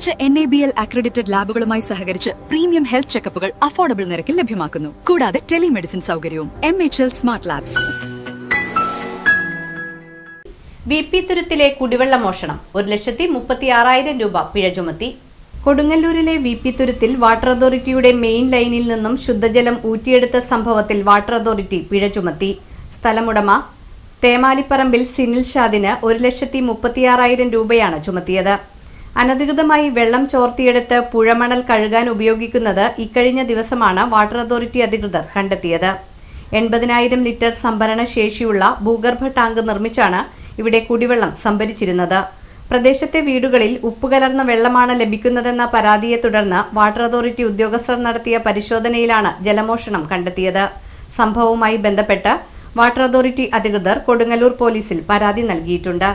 മികച്ച N A B L accredited ലാബുകളുമായി സഹകരിച്ച് premium health ചെക്കപ്പുകൾ affordable നിരക്കിൽ ലഭ്യമാക്കുന്നു. കൂടാതെ ടെലിമെഡിസിൻ സൗകര്യവും M H L smart labs V P തുരുത്തിലെ കുടിവെള്ള മോഷണം. ഒരു ലക്ഷത്തി മുപ്പത്തി ആറായിരം രൂപ പിഴ ചുമത്തി. കൊടുങ്ങല്ലൂരിലെ വി പി തുരുത്തിൽ വാട്ടർ അതോറിറ്റിയുടെ മെയിൻ ലൈനിൽ നിന്നും ശുദ്ധജലം ഊറ്റിയെടുത്ത സംഭവത്തിൽ വാട്ടർ അതോറിറ്റി പിഴ ചുമത്തി. സ്ഥലമുടമ തേമാലിപ്പറമ്പിൽ സിനിൽ ഷാദിന് ഒരു ലക്ഷത്തി മുപ്പത്തിയാറായിരം രൂപയാണ് ചുമത്തിയത്. അനധികൃതമായി വെള്ളം ചോർത്തിയെടുത്ത് പുഴമണൽ കഴുകാൻ ഉപയോഗിക്കുന്നത് ഇക്കഴിഞ്ഞ ദിവസമാണ് വാട്ടർ അതോറിറ്റി അധികൃതർ കണ്ടെത്തിയത്. എൺപതിനായിരം ലിറ്റർ സംഭരണ ശേഷിയുള്ള ഭൂഗർഭ ടാങ്ക് നിർമ്മിച്ചാണ് ഇവിടെ കുടിവെള്ളം സംഭരിച്ചിരുന്നത്. പ്രദേശത്തെ വീടുകളിൽ ഉപ്പുകലർന്ന വെള്ളമാണ് ലഭിക്കുന്നതെന്ന പരാതിയെ തുടർന്ന് വാട്ടർ അതോറിറ്റി ഉദ്യോഗസ്ഥർ നടത്തിയ പരിശോധനയിലാണ് ജലമോഷണം കണ്ടെത്തിയത്. സംഭവവുമായി ബന്ധപ്പെട്ട് വാട്ടർ അതോറിറ്റി അധികൃതർ കൊടുങ്ങല്ലൂർ പോലീസിൽ പരാതി നൽകിയിട്ടുണ്ട്.